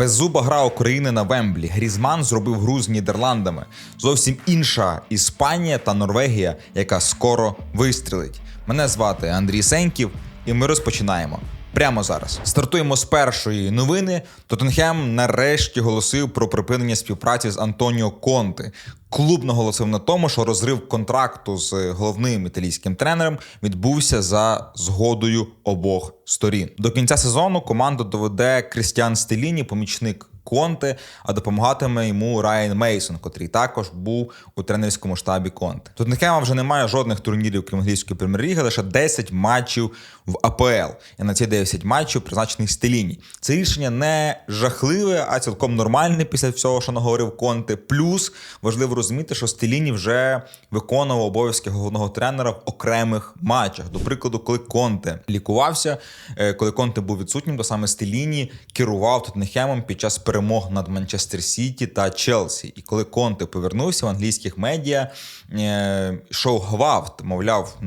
Беззуба гра України на Вемблі. Грізман зробив гру з Нідерландами. Зовсім інша Іспанія та Норвегія, яка скоро вистрілить. Мене звати Андрій Сеньків, і ми розпочинаємо. Прямо зараз стартуємо з першої новини. Тоттенхем нарешті голосив про припинення співпраці з Антоніо Конте. Клуб наголосив на тому, що розрив контракту з головним італійським тренером відбувся за згодою обох сторін. До кінця сезону команду доведе Крістіан Стеліні, помічник Конте, а допомагатиме йому Райан Мейсон, котрий також був у тренерському штабі Конте. Тоттенхема вже немає жодних турнірів крім англійської прем'єр-ліги, лише 10 матчів в АПЛ. І на ці 10 матчів призначений Стеліні. Це рішення не жахливе, а цілком нормальне після всього, що наговорив Конте. Плюс важливо розуміти, що Стеліні вже виконував обов'язки головного тренера в окремих матчах. До прикладу, коли Конте лікувався, е, коли Конте був відсутнім, то саме Стеліні керував Тоттенхемом під час перемог над Манчестер Сіті та Челсі. І коли Конте повернувся в англійських медіа, е, йшов гвалт, мовляв,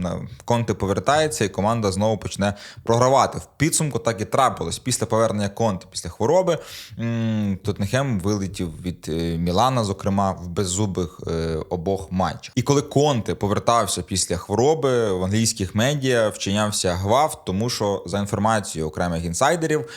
Конте повертається, і команда знову почне програвати. В підсумку так і трапилось. Після повернення Конте, після хвороби, Тоттенхем вилетів від е, Мілана, зокрема, в беззубих е, обох матчах. І коли Конте повертався після хвороби, в англійських медіа вчинявся гвалт, тому що за інформацією окремих інсайдерів,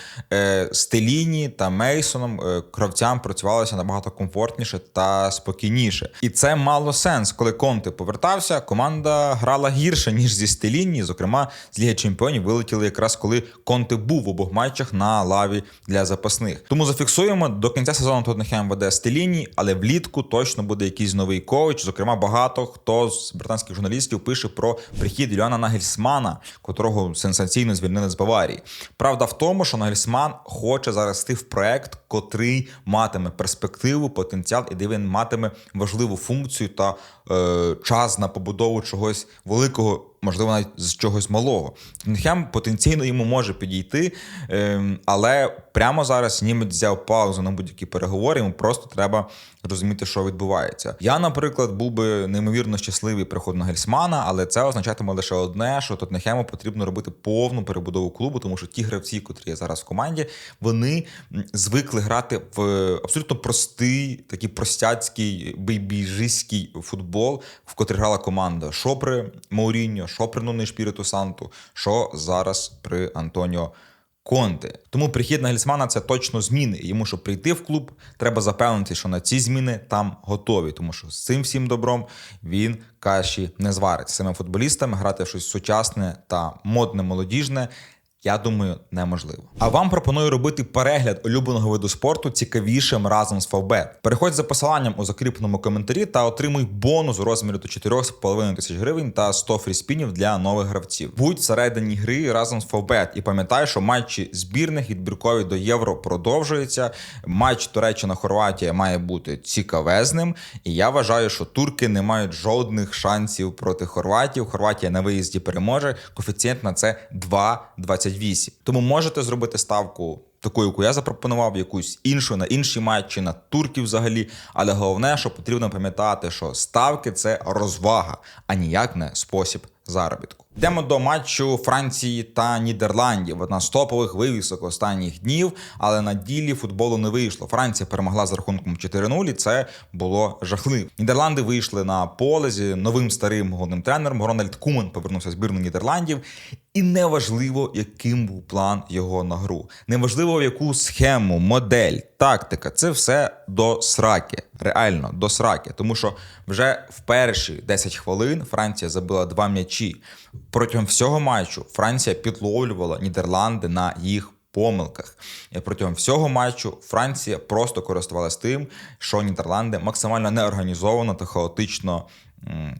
Стеліні та Мейсоном е, кравцям працювалося набагато комфортніше та спокійніше. І це мало сенс. Коли Конте повертався, команда грала гірше ніж зі Стеліні. Зокрема, з Ліги Чемпіонів вилетіли якраз коли Конте був в обох матчах на лаві для запасних. Тому зафіксуємо до кінця сезону Тоттенхем веде Стеліні, але влітку точно буде якийсь новий коуч. Зокрема, багато хто з британських журналістів пише про прихід Юліана Нагельсмана, котрого сенсаційно звільнили з Баварії. Правда в тому, що Нагельсман хоче зарости в проект, котрий матиме перспективу, потенціал, і де він матиме важливу функцію та е, час на побудову чогось великого. Можливо, навіть з чогось малого. Тоттенхем потенційно йому може підійти, ем, але прямо зараз німець взяв паузу на будь-які переговори. Йому просто треба розуміти, що відбувається. Я, наприклад, був би неймовірно щасливий приходу на Гельсмана, але це означатиме лише одне, що Тоттенхему потрібно робити повну перебудову клубу, тому що ті гравці, котрі є зараз в команді, вони звикли грати в абсолютно простий, такий простяцький бейбіжиський футбол, в котрий грала команда. Що при Мауріньо, що при Нуни Шпіриту Санту, що зараз при Антоніо. Конте. Тому прихід на Гельсмана це точно зміни. Йому, щоб прийти в клуб, треба запевнити, що на ці зміни там готові, тому що з цим всім добром він каші не зварить. З цими футболістами грати в щось сучасне та модне, молодіжне. Я думаю, неможливо. А вам пропоную робити перегляд улюбленого виду спорту цікавішим разом з Фавбет. Переходь за посиланням у закріпленому коментарі та отримуй бонус у розмірі до 4,5 тисяч гривень та 100 фріспінів для нових гравців. Будь всередині гри разом з Фавбет і пам'ятай, що матчі збірних відбіркові до євро продовжуються. Матч Туреччина-Хорватія має бути цікавезним. І я вважаю, що турки не мають жодних шансів проти хорватів. Хорватія на виїзді переможе. Коефіцієнт на це 2,28. Тому можете зробити ставку. такою, яку я запропонував, якусь іншу на інші матчі, на турків взагалі. Але головне, що потрібно пам'ятати, що ставки це розвага, а ніяк не спосіб заробітку. Йдемо до матчу Франції та Нідерландів. Одна з топових вивісок останніх днів, але на ділі футболу не вийшло. Франція перемогла за рахунком 4-0, і це було жахливо. Нідерланди вийшли на поле зі новим старим головним тренером. Рональд Кумен повернувся в збірну Нідерландів. І неважливо, яким був план його на гру. Неважливо, в яку схему, модель, тактика це все до сраки. Реально до сраки. Тому що вже в перші 10 хвилин Франція забила два м'ячі. Протягом всього матчу Франція підловлювала Нідерланди на їх помилках. І протягом всього матчу Франція просто користувалася тим, що Нідерланди максимально неорганізовано та хаотично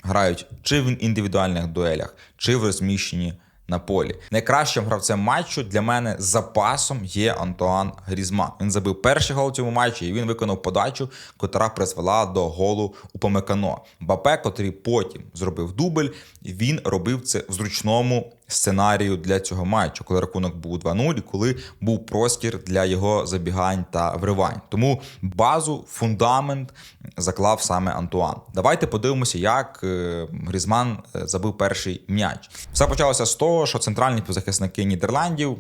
грають чи в індивідуальних дуелях, чи в розміщенні на полі. Найкращим гравцем матчу для мене запасом є Антуан Грізман. Він забив перший гол у цьому матчі, і він виконав подачу, котра призвела до голу у Помекано. Бапе, котрий потім зробив дубль, він робив це в зручному сценарію для цього матчу, коли рахунок був 2-0, коли був простір для його забігань та вривань. Тому базу, фундамент заклав саме Антуан. Давайте подивимося, як е, Грізман е, забив перший м'яч. Все почалося з того, що центральні півзахисники Нідерландів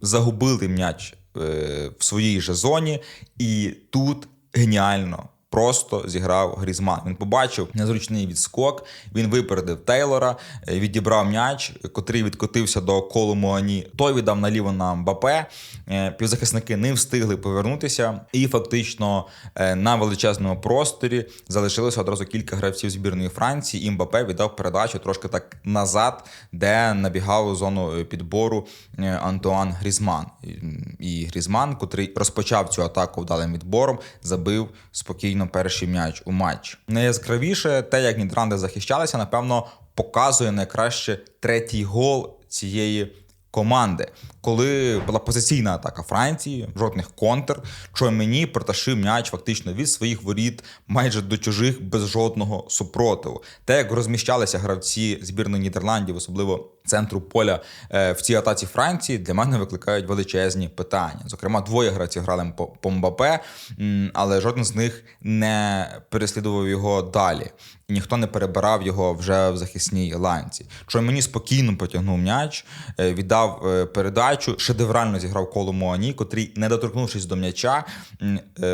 загубили м'яч е, в своїй же зоні, і тут геніально. Просто зіграв Грізман. Він побачив незручний відскок. Він випередив Тейлора, е, відібрав м'яч, котрий відкотився до колу Муані. Той віддав наліво на Мбапе. Е, Півзахисники не встигли повернутися, і фактично е, на величезному просторі залишилося одразу кілька гравців збірної Франції. І Мбапе віддав передачу трошки так назад, де набігав зону підбору Антуан Грізман. І Грізман, котрий розпочав цю атаку вдалим відбором, забив спокійно перший м'яч у матч. Найяскравіше те, як Нідерланди захищалися, напевно, показує найкраще третій гол цієї команди. Коли була позиційна атака Франції, жодних контр, що мені проташив м'яч фактично від своїх воріт майже до чужих без жодного супротиву. Те, як розміщалися гравці збірної Нідерландів, особливо центру поля е, в цій атаці Франції, для мене викликають величезні питання. Зокрема, двоє гравців грали по, Мбапе, але жоден з них не переслідував його далі. І ніхто не перебирав його вже в захисній ланці. Що мені спокійно потягнув м'яч, е, віддав е, передачу, шедеврально зіграв коло Моані, котрий, не доторкнувшись до м'яча,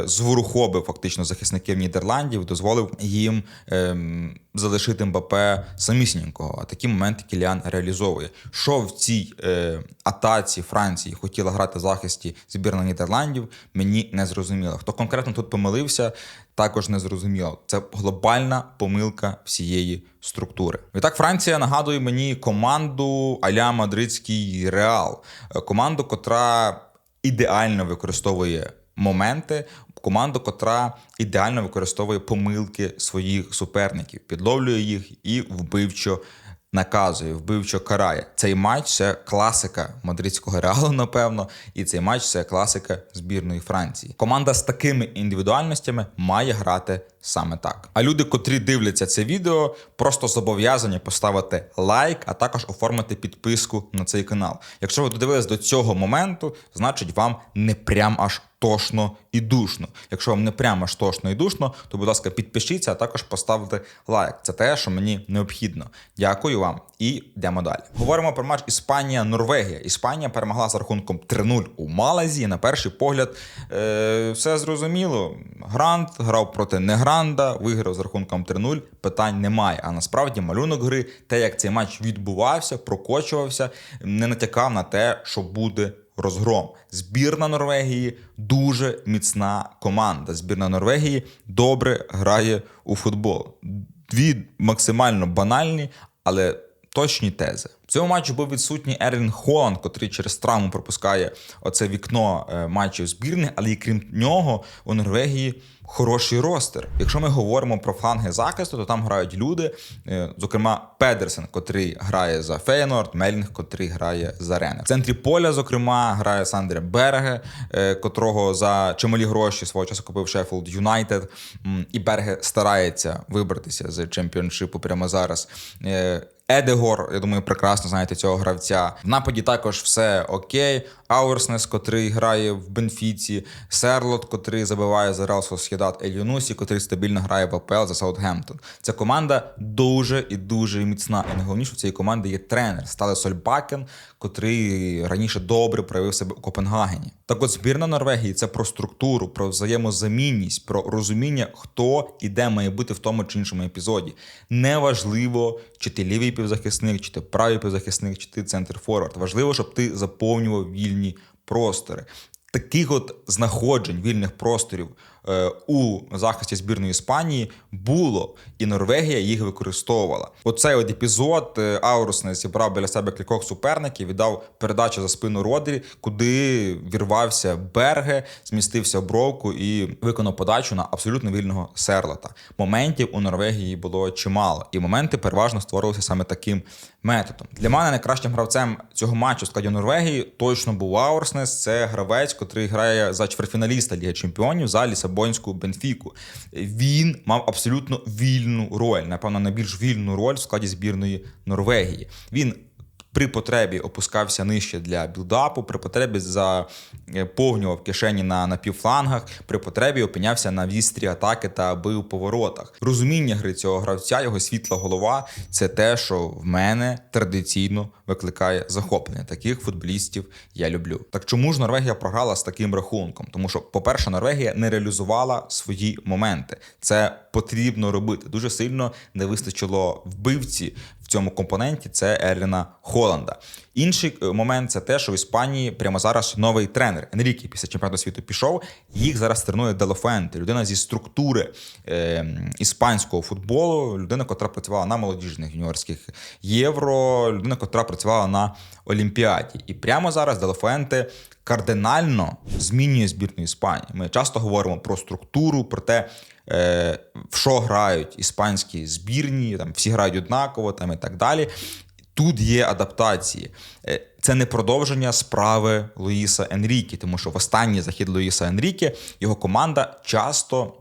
зворухобив фактично захисників Нідерландів, дозволив їм ем, залишити Мбапе самісінького. А такі моменти Кіліан реалізовує. Що в цій е, атаці Франції хотіла грати в захисті збірна Нідерландів, мені не зрозуміло. Хто конкретно тут помилився, також не зрозуміло. Це глобальна помилка всієї структури. І так, Франція нагадує мені команду Аля Мадридський Реал, Е, команду, котра ідеально використовує моменти. Команду, котра ідеально використовує помилки своїх суперників, підловлює їх і вбивчо наказує, вбивчо карає. Цей матч це класика мадридського реалу, напевно, і цей матч це класика збірної Франції. Команда з такими індивідуальностями має грати саме так. А люди, котрі дивляться це відео, просто зобов'язані поставити лайк, а також оформити підписку на цей канал. Якщо ви додивились до цього моменту, значить вам не прям аж тошно і душно. Якщо вам не прямо аж тошно і душно, то, будь ласка, підпишіться, а також поставте лайк. Це те, що мені необхідно. Дякую вам і йдемо далі. Говоримо про матч Іспанія-Норвегія. Іспанія перемогла за рахунком 3-0 у Малазі. На перший погляд, е, все зрозуміло. Грант грав проти Негранда, виграв з рахунком 3-0. Питань немає. А насправді малюнок гри, те, як цей матч відбувався, прокочувався, не натякав на те, що буде розгром. Збірна Норвегії дуже міцна команда. Збірна Норвегії добре грає у футбол. Дві максимально банальні, але точні тези. В цьому матчі був відсутній Ерлін Холланд, котрий через травму пропускає оце вікно е, матчів збірних, але і крім нього у Норвегії хороший ростер. Якщо ми говоримо про фланги захисту, то там грають люди, е, зокрема Педерсен, котрий грає за Фейнорд, Мельних, котрий грає за Ренер. В центрі поля, зокрема, грає Сандре Берге, е, котрого за чималі гроші свого часу купив Шеффілд Юнайтед. І Берге старається вибратися з чемпіоншипу прямо зараз. Едегор, я думаю, прекрасно знаєте цього гравця. В нападі також все окей. Аурснес, котрий грає в Бенфіці, Серлот, котрий забиває за Реал Сосєдат Ель Юнусі, котрий стабільно грає в АПЛ за Саутгемптон. Ця команда дуже і дуже міцна. І найголовніше в цієї команди є тренер Стале Сольбакен, котрий раніше добре проявив себе у Копенгагені. Так от збірна Норвегії це про структуру, про взаємозамінність, про розуміння, хто і де має бути в тому чи іншому епізоді. Неважливо, чи ти лівий півзахисник, чи ти правий півзахисник, чи ти центр форвард. Важливо, щоб ти заповнював вільні простори. Таких от знаходжень вільних просторів е, у захисті збірної Іспанії було, і Норвегія їх використовувала. Оцей от епізод е, Аурусне зібрав біля себе кількох суперників, віддав передачу за спину Родрі, куди вірвався Берге, змістився бровку і виконав подачу на абсолютно вільного серлата. Моментів у Норвегії було чимало, і моменти переважно створювалися саме таким методом. Для мене найкращим гравцем цього матчу в складі Норвегії точно був Аурснес. Це гравець, котрий грає за чверфіналіста Ліги Чемпіонів за Лісабонську Бенфіку. Він мав абсолютно вільну роль, напевно, найбільш вільну роль в складі збірної Норвегії. Він при потребі опускався нижче для білдапу, при потребі заповнював кишені на напівфлангах, при потребі опинявся на вістрі атаки та бив по воротах. Розуміння гри цього гравця, його світла голова це те, що в мене традиційно викликає захоплення. Таких футболістів я люблю. Так чому ж Норвегія програла з таким рахунком? Тому що, по-перше, Норвегія не реалізувала свої моменти. Це потрібно робити. Дуже сильно не вистачило вбивці цьому компоненті. Це Ерліна Холланда. Інший е, момент це те, що в Іспанії прямо зараз новий тренер Енрікі після чемпіонату світу пішов. Їх зараз тренує Делофенте, людина зі структури е, іспанського футболу, людина, котра працювала на молодіжних юніорських євро, людина, котра працювала на Олімпіаді. І прямо зараз Делофенте кардинально змінює збірну Іспанії. Ми часто говоримо про структуру, про те, е, в що грають іспанські збірні, там всі грають однаково, там і так далі. Тут є адаптації. Е, Це не продовження справи Луїса Енрікі, тому що в останній захід Луїса Енрікі його команда часто.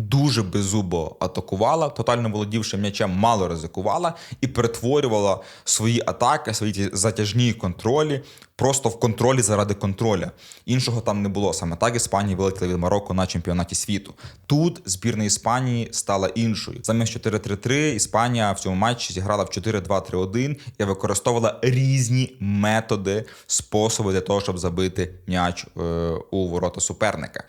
Дуже беззубо атакувала, тотально володівши м'ячем, мало ризикувала і перетворювала свої атаки, свої затяжні контролі просто в контролі заради контроля. Іншого там не було. Саме так Іспанії вилетіли від Марокко на чемпіонаті світу. Тут збірна Іспанії стала іншою. Замість 4-3-3 Іспанія в цьому матчі зіграла в 4-2-3-1 і використовувала різні методи, способи для того, щоб забити м'яч е, у ворота суперника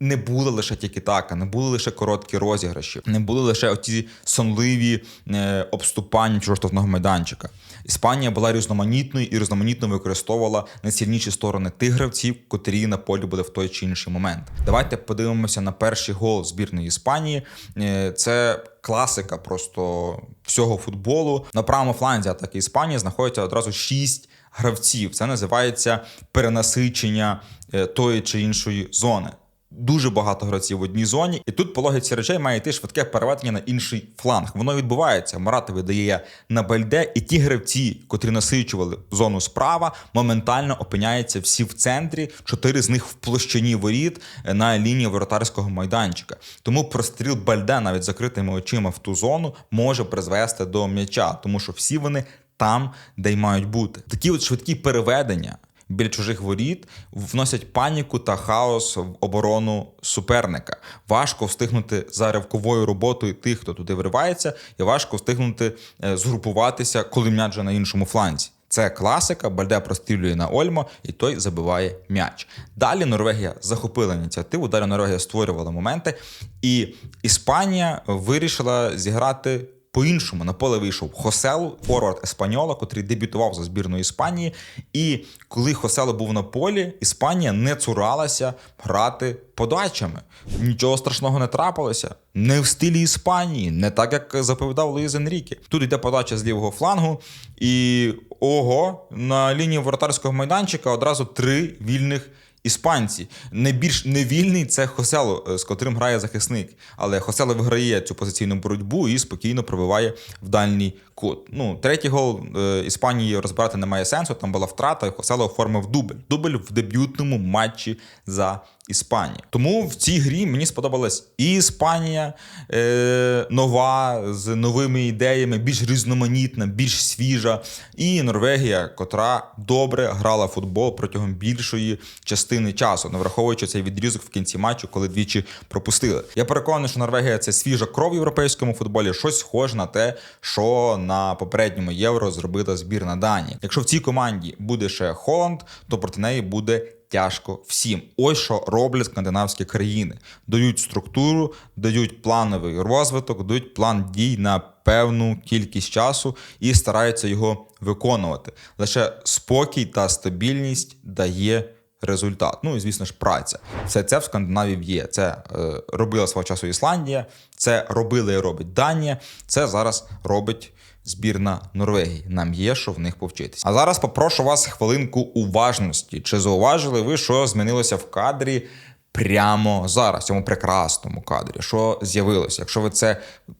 не були лише тільки-така, не були лише короткі розіграші, не були лише оті сонливі е, обступання чужого штрафного майданчика. Іспанія була різноманітною і різноманітно використовувала найсильніші сторони тих гравців, котрі на полі були в той чи інший момент. Давайте подивимося на перший гол збірної Іспанії. Е, це класика просто всього футболу. На правому фланзі атаки Іспанії знаходиться одразу шість гравців. Це називається перенасичення е, тої чи іншої зони. Дуже багато гравців в одній зоні, і тут по логіці речей має йти швидке переведення на інший фланг. Воно відбувається. Марата видає на бальде, і ті гравці, котрі насичували зону справа, моментально опиняються всі в центрі. Чотири з них в площині воріт на лінії воротарського майданчика. Тому простріл бальде навіть закритими очима в ту зону може призвести до м'яча, тому що всі вони там, де й мають бути. Такі от швидкі переведення біля чужих воріт вносять паніку та хаос в оборону суперника. Важко встигнути за ривковою роботою тих, хто туди виривається, і важко встигнути е, згрупуватися, коли м'яч вже на іншому фланзі. Це класика, Бальде прострілює на Ольмо, і той забиває м'яч. Далі Норвегія захопила ініціативу, далі Норвегія створювала моменти, і Іспанія вирішила зіграти по-іншому на поле вийшов Хоселу, форвард Еспаньола, котрий дебютував за збірною Іспанії. І коли Хосело був на полі, Іспанія не цуралася грати подачами. Нічого страшного не трапилося. Не в стилі Іспанії, не так як заповідав Луїз Енрікі. Тут йде подача з лівого флангу, і ого, на лінії воротарського майданчика одразу три вільних іспанці. Найбільш невільний це Хосело, е, з котрим грає захисник. Але Хосело виграє цю позиційну боротьбу і спокійно пробиває в дальній кут. Ну, третій гол е, Іспанії розбирати немає сенсу. Там була втрата, Хосело оформив дубль. Дубль в дебютному матчі за Іспанії. Тому в цій грі мені сподобалась і Іспанія е, нова з новими ідеями, більш різноманітна, більш свіжа, і Норвегія, котра добре грала в футбол протягом більшої частини часу, не враховуючи цей відрізок в кінці матчу, коли двічі пропустили. Я переконаний, що Норвегія це свіжа кров в європейському футболі, щось схоже на те, що на попередньому євро зробила збірна Данії. Якщо в цій команді буде ще Холланд, то проти неї буде тяжко всім. Ось що роблять скандинавські країни: дають структуру, дають плановий розвиток, дають план дій на певну кількість часу і стараються його виконувати. Лише спокій та стабільність дає. Результат, ну і звісно ж, праця. Все це в Скандинавії є. Це е, робила свого часу Ісландія, це робила і робить Данія. Це зараз робить збірна Норвегії. Нам є що в них повчитися. А зараз попрошу вас хвилинку уважності. Чи зауважили ви, що змінилося в кадрі? Прямо зараз, в цьому прекрасному кадрі, що з'явилося. Якщо ви це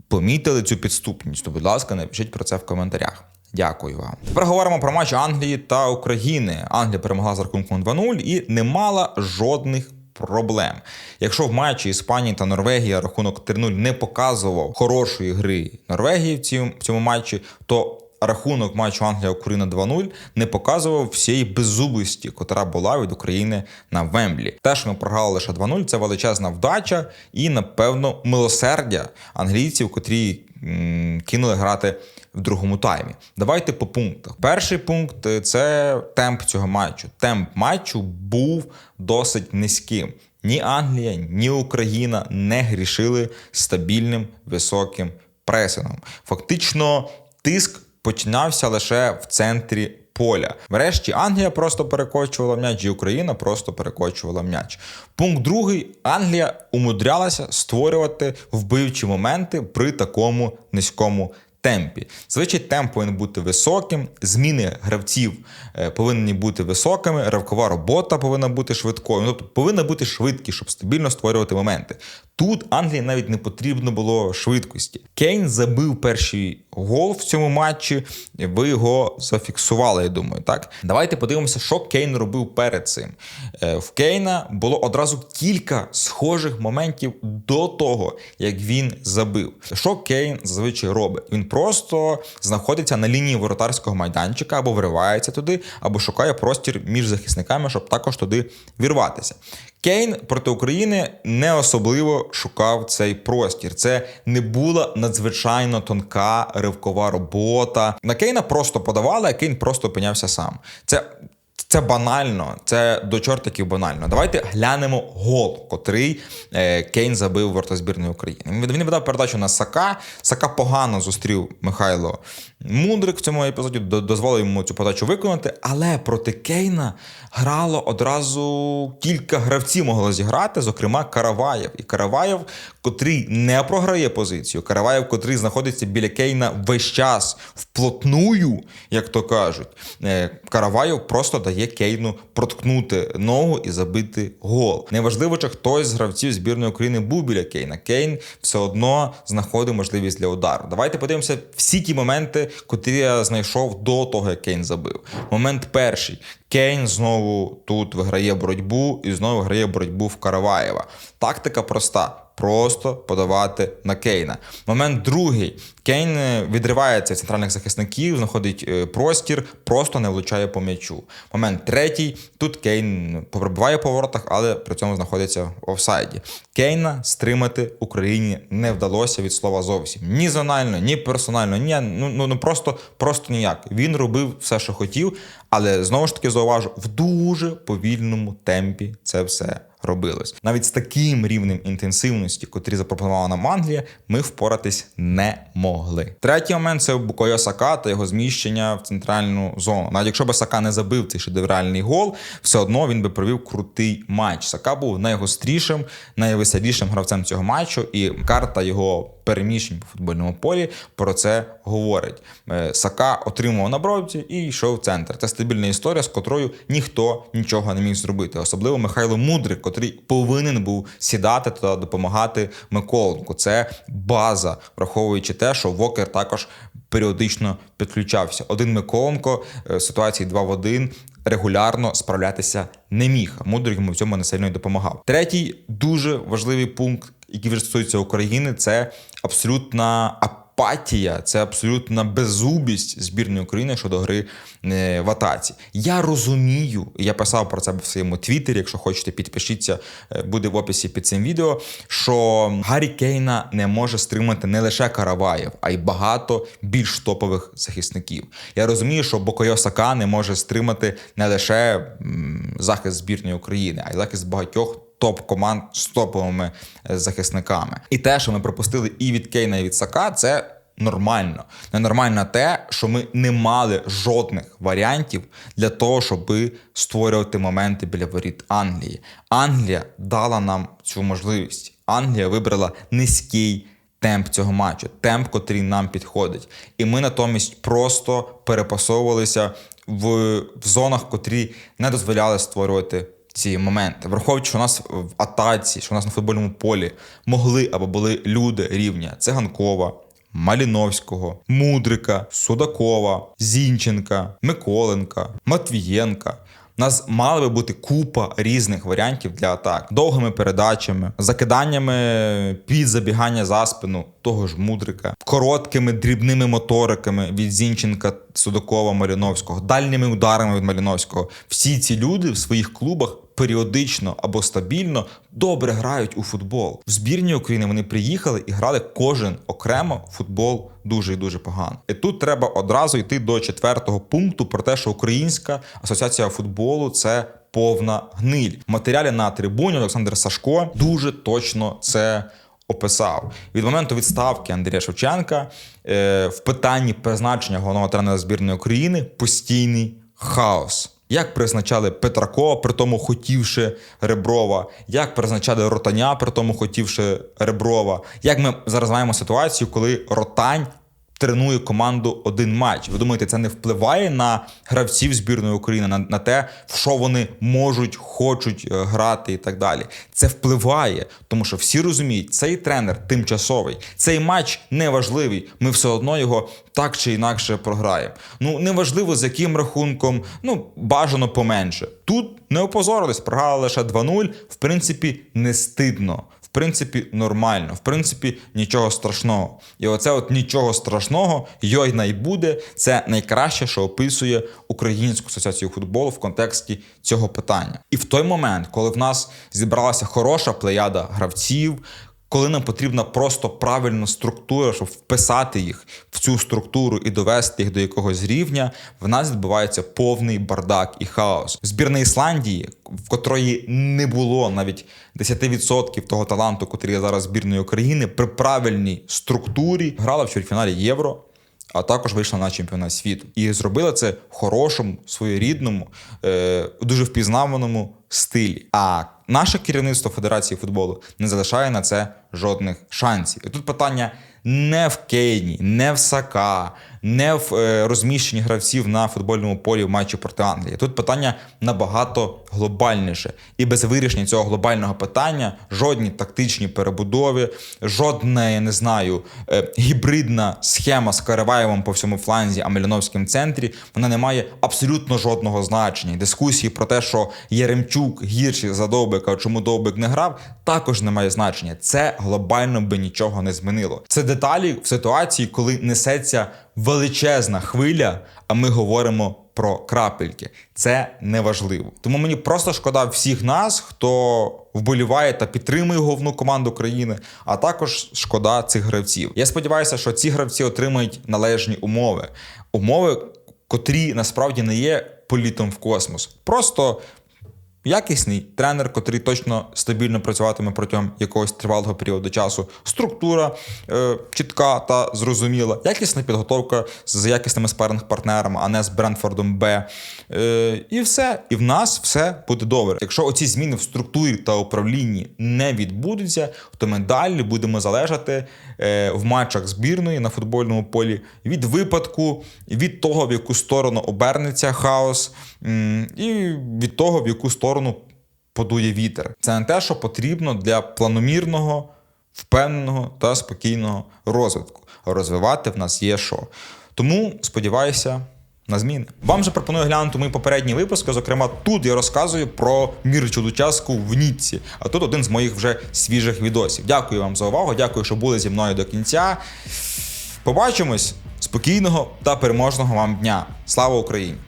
помітили, цю підступність, то будь ласка, напишіть про це в коментарях. Дякую вам. Тепер говоримо про матч Англії та України. Англія перемогла з рахунком 2-0 і не мала жодних проблем. Якщо в матчі Іспанії та Норвегія рахунок 3-0 не показував хорошої гри Норвегії в цьому, матчі, то рахунок матчу Англія Україна 2-0 не показував всієї беззубості, котра була від України на Вемблі. Те, що ми програли лише 2-0, це величезна вдача і, напевно, милосердя англійців, котрі кинули грати в другому таймі. Давайте по пунктах. Перший пункт е, це темп цього матчу. Темп матчу був досить низьким. Ні Англія, ні Україна не грішили стабільним високим пресингом. Фактично, тиск починався лише в центрі поля. Врешті Англія просто перекочувала м'яч, і Україна просто перекочувала м'яч. Пункт другий: Англія умудрялася створювати вбивчі моменти при такому низькому. Темпі. Звичай темп повинен бути високим, зміни гравців е, повинні бути високими, ривкова робота повинна бути швидкою. Ну, Тобто повинна бути швидкість, щоб стабільно створювати моменти. Тут Англії навіть не потрібно було швидкості. Кейн забив перший гол в цьому матчі. Ви його зафіксували, я думаю. Так, давайте подивимося, що Кейн робив перед цим. Е, В Кейна було одразу кілька схожих моментів до того, як він забив. Що Кейн зазвичай робить? Він просто знаходиться на лінії воротарського майданчика або вривається туди, або шукає простір між захисниками, щоб також туди вірватися. Кейн проти України не особливо шукав цей простір. Це не була надзвичайно тонка ривкова робота. На Кейна просто подавали, а Кейн просто опинявся сам. Це це банально, це до чортиків банально. Давайте глянемо гол, котрий е, Кейн забив ворота збірної України. Він видав передачу на Сака. Сака погано зустрів Михайло Мудрик в цьому епізоді, дозволив йому цю подачу виконати, але проти Кейна грало одразу кілька гравців могло зіграти, зокрема Караваєв. І Караваєв, котрий не програє позицію, Караваєв, котрий знаходиться біля Кейна весь час вплотную, як то кажуть. Е, Караваєв просто дає Кейну проткнути ногу і забити гол. Неважливо, чи хтось з гравців збірної України був біля Кейна. Кейн все одно знаходив можливість для удару. Давайте подивимося всі ті моменти, котрі я знайшов до того, як Кейн забив. Момент перший. Кейн знову тут виграє боротьбу і знову виграє боротьбу в Караваєва. Тактика проста. Просто подавати на Кейна. Момент другий. Кейн е, відривається від центральних захисників, знаходить е, простір, просто не влучає по м'ячу. Момент третій. Тут Кейн поприбуває по воротах, але при цьому знаходиться в офсайді. Кейна стримати Україні не вдалося від слова зовсім. Ні зонально, ні персонально, ні ну, ну, ну просто, просто ніяк. Він робив все, що хотів, але знову ж таки зауважу, в дуже повільному темпі це все робилось. Навіть з таким рівнем інтенсивності, котрі запропонувала нам Англія, ми впоратись не могли. Третій момент це Букойо Сака та його зміщення в центральну зону. Навіть якщо б Сака не забив цей шедевральний гол, все одно він би провів крутий матч. Сака був найгострішим, найвеселішим гравцем цього матчу, і карта його переміщень по футбольному полі про це говорить. Е, Сака отримував на бровці і йшов в центр. Це стабільна історія, з котрою ніхто нічого не міг зробити. Особливо Михайло Мудрик, котрий повинен був сідати та допомагати Миколенку. Це база, враховуючи те, що Вокер також періодично підключався. Один Миколенко е, ситуації 2 в 1 регулярно справлятися не міг. Мудрик йому в цьому не сильно й допомагав. Третій дуже важливий пункт, який вже стосується України, це абсолютна апатія, це абсолютна беззубість збірної України щодо гри е, в атаці. Я розумію, я писав про це в своєму твіттері. Якщо хочете, підпишіться, е, буде в описі під цим відео. Що Гаррі Кейна не може стримати не лише Караваєв, а й багато більш топових захисників. Я розумію, що Бокойо Сака не може стримати не лише захист збірної України, а й захист багатьох топ-команд з топовими е, захисниками. І те, що ми пропустили і від Кейна, і від Сака, це. Нормально, ненормально те, що ми не мали жодних варіантів для того, щоб створювати моменти біля воріт Англії. Англія дала нам цю можливість. Англія вибрала низький темп цього матчу, темп, котрий нам підходить. І ми натомість просто перепасовувалися в, в зонах, котрі не дозволяли створювати ці моменти. Враховуючи, що у нас в атаці, що у нас на футбольному полі могли або були люди рівня Циганкова. Маліновського, Мудрика, Судакова, Зінченка, Миколенка, Матвієнка. У нас мала би бути купа різних варіантів для атак: довгими передачами, закиданнями під забігання за спину того ж мудрика, короткими дрібними моториками від Зінченка, Судакова, Маліновського, дальніми ударами від Маліновського. Всі ці люди в своїх клубах періодично або стабільно добре грають у футбол. В збірні України вони приїхали і грали кожен окремо футбол дуже і дуже погано. І тут треба одразу йти до четвертого пункту про те, що Українська асоціація футболу це. Повна гниль. В матеріалі на трибуні Олександр Сашко дуже точно це описав. Від моменту відставки Андрія Шевченка е, в питанні призначення головного тренера збірної України постійний хаос. Як призначали Петракова, при тому хотівши Реброва, як призначали Ротаня, при тому хотівши Реброва. Як ми зараз маємо ситуацію, коли Ротань тренує команду один матч. Ви думаєте, це не впливає на гравців збірної України, на, на те, в що вони можуть, хочуть е, грати і так далі. Це впливає, тому що всі розуміють, цей тренер тимчасовий, цей матч неважливий. Ми все одно його так чи інакше програємо. Ну неважливо з яким рахунком, ну бажано поменше. Тут не опозорились, програли лише 2-0. В принципі, не стидно. В принципі, нормально, в принципі, нічого страшного. І оце от нічого страшного, йой й буде. Це найкраще, що описує Українську асоціацію футболу в контексті цього питання. І в той момент, коли в нас зібралася хороша плеяда гравців. Коли нам потрібна просто правильна структура, щоб вписати їх в цю структуру і довести їх до якогось рівня, в нас відбувається повний бардак і хаос. Збірна Ісландії, в котрої не було навіть 10% того таланту, котрий є зараз збірної України, при правильній структурі грала в чвертьфіналі Євро. А також вийшла на чемпіонат світу і зробила це в хорошому, своєрідному, е, дуже впізнаваному стилі. А наше керівництво Федерації футболу не залишає на це жодних шансів. І тут питання не в Кейні, не в Сака, не в е, розміщенні гравців на футбольному полі в матчі проти Англії. Тут питання набагато глобальніше. І без вирішення цього глобального питання жодні тактичні перебудови, жодна, я не знаю, е, гібридна схема з Караваєвим по всьому фланзі, а центрі, вона не має абсолютно жодного значення. Дискусії про те, що Єремчук гірший за Довбика, чому Довбик не грав, також не має значення. Це глобально би нічого не змінило. Це деталі в ситуації, коли несеться величезна хвиля, а ми говоримо про крапельки. Це неважливо. Тому мені просто шкода всіх нас, хто вболіває та підтримує головну команду країни, а також шкода цих гравців. Я сподіваюся, що ці гравці отримають належні умови. Умови, котрі насправді не є політом в космос. Просто Якісний тренер, котрий точно стабільно працюватиме протягом якогось тривалого періоду часу. Структура е, чітка та зрозуміла. Якісна підготовка з якісними спаринг партнерами, а не з Брентфордом Б. Е, і все. І в нас все буде добре. Якщо оці зміни в структурі та управлінні не відбудуться, то ми далі будемо залежати е, в матчах збірної на футбольному полі від випадку, від того, в яку сторону обернеться хаос, і від того, в яку сторону подує вітер. Це не те, що потрібно для планомірного, впевненого та спокійного розвитку. Розвивати в нас є що. Тому сподіваюся. На зміни. Вам же пропоную глянути мої попередні випуски. Зокрема, тут я розказую про Мірчу Лучаску в Ніцці. А тут один з моїх вже свіжих відосів. Дякую вам за увагу. Дякую, що були зі мною до кінця. Побачимось! Спокійного та переможного вам дня. Слава Україні!